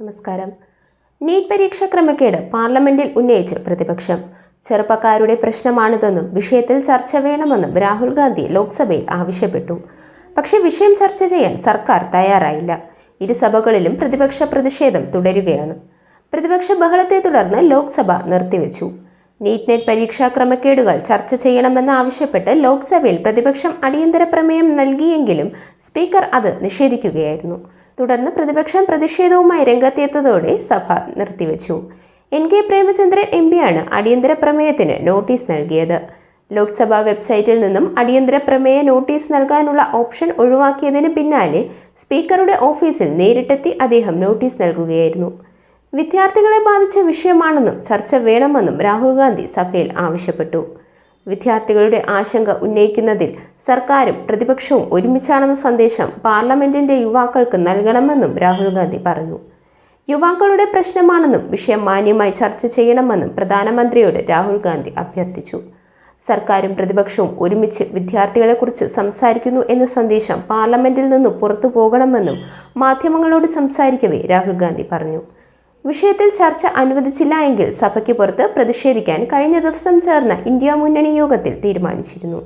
നമസ്കാരം. നീറ്റ് പരീക്ഷ ക്രമക്കേട് പാർലമെന്റിൽ ഉന്നയിച്ച് പ്രതിപക്ഷം. ചെറുപ്പക്കാരുടെ പ്രശ്നമാണിതെന്നും വിഷയത്തിൽ ചർച്ച വേണമെന്നും രാഹുൽ ഗാന്ധി ലോക്സഭയിൽ ആവശ്യപ്പെട്ടു. പക്ഷേ വിഷയം ചർച്ച ചെയ്യാൻ സർക്കാർ തയ്യാറായില്ല. ഇരുസഭകളിലും പ്രതിപക്ഷ പ്രതിഷേധം തുടരുകയാണ്. പ്രതിപക്ഷ ബഹളത്തെ തുടർന്ന് ലോക്സഭ നിർത്തിവെച്ചു. നീറ്റ് നെറ്റ് പരീക്ഷാ ക്രമക്കേടുകൾ ചർച്ച ചെയ്യണമെന്നാവശ്യപ്പെട്ട് ലോക്സഭയിൽ പ്രതിപക്ഷം അടിയന്തര പ്രമേയം നൽകിയെങ്കിലും സ്പീക്കർ അത് നിഷേധിക്കുകയായിരുന്നു. തുടർന്ന് പ്രതിപക്ഷം പ്രതിഷേധവുമായി രംഗത്തെത്തിയതോടെ സഭ നിർത്തിവച്ചു. എൻ കെ പ്രേമചന്ദ്രൻ എം പിയാണ് അടിയന്തര പ്രമേയത്തിന് നോട്ടീസ് നൽകിയത്. ലോക്സഭാ വെബ്സൈറ്റിൽ നിന്നും അടിയന്തര പ്രമേയ നോട്ടീസ് നൽകാനുള്ള ഓപ്ഷൻ ഒഴിവാക്കിയതിന് പിന്നാലെ സ്പീക്കറുടെ ഓഫീസിൽ നേരിട്ടെത്തി അദ്ദേഹം നോട്ടീസ് നൽകുകയായിരുന്നു. വിദ്യാർത്ഥികളെ ബാധിച്ച വിഷയമാണെന്നും ചർച്ച വേണമെന്നും രാഹുൽ ഗാന്ധി സഭയിൽ ആവശ്യപ്പെട്ടു. വിദ്യാർത്ഥികളുടെ ആശങ്ക ഉന്നയിക്കുന്നതിൽ സർക്കാരും പ്രതിപക്ഷവും ഒരുമിച്ചാണെന്ന സന്ദേശം പാർലമെന്റിന്റെ യുവാക്കൾക്ക് നൽകണമെന്നും രാഹുൽ ഗാന്ധി പറഞ്ഞു. യുവാക്കളുടെ പ്രശ്നമാണെന്നും വിഷയം മാന്യമായി ചർച്ച ചെയ്യണമെന്നും പ്രധാനമന്ത്രിയോട് രാഹുൽ ഗാന്ധി അഭ്യർത്ഥിച്ചു. സർക്കാരും പ്രതിപക്ഷവും ഒരുമിച്ച് വിദ്യാർത്ഥികളെക്കുറിച്ച് സംസാരിക്കുന്നു എന്ന സന്ദേശം പാർലമെന്റിൽ നിന്ന് പുറത്തു പോകണമെന്നും മാധ്യമങ്ങളോട് സംസാരിക്കവേ രാഹുൽ ഗാന്ധി പറഞ്ഞു. വിഷയത്തിൽ ചർച്ച അനുവദിച്ചില്ല എങ്കിൽ സഭയ്ക്ക് പുറത്ത് പ്രതിഷേധിക്കാൻ കഴിഞ്ഞ ദിവസം ചേർന്ന ഇന്ത്യ മുന്നണി യോഗത്തിൽ തീരുമാനിച്ചിരുന്നു.